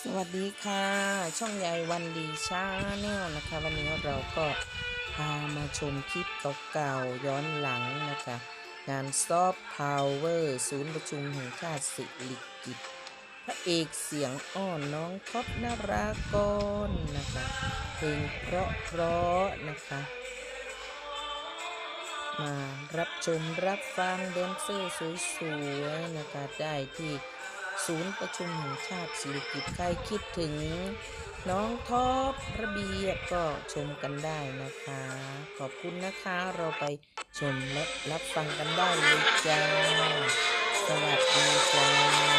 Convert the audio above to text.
สวัสดีค่ะ ช่องยายวันดีชาแนลนะคะ วันนี้เราก็พามาชมคลิปเก่าๆย้อนหลังนะคะ งานซอฟต์พาวเวอร์ศูนย์ประชุมแห่งชาติสิริกิตพระเอกเสียงอ่อนน้องท็อปนารากรนะคะ เพลงเพราะเพราะนะคะ มารับชมรับฟังแดนเซอร์สวยๆนะคะได้ที่ ศูนย์ประชุมแห่งชาติศิริกิตใครคิดถึง น้องท็อประเบียบก็ชมกันได้นะคะ ขอบคุณนะคะเราไปชมและรับฟังกันได้เลยจ้า สวัสดีจ้า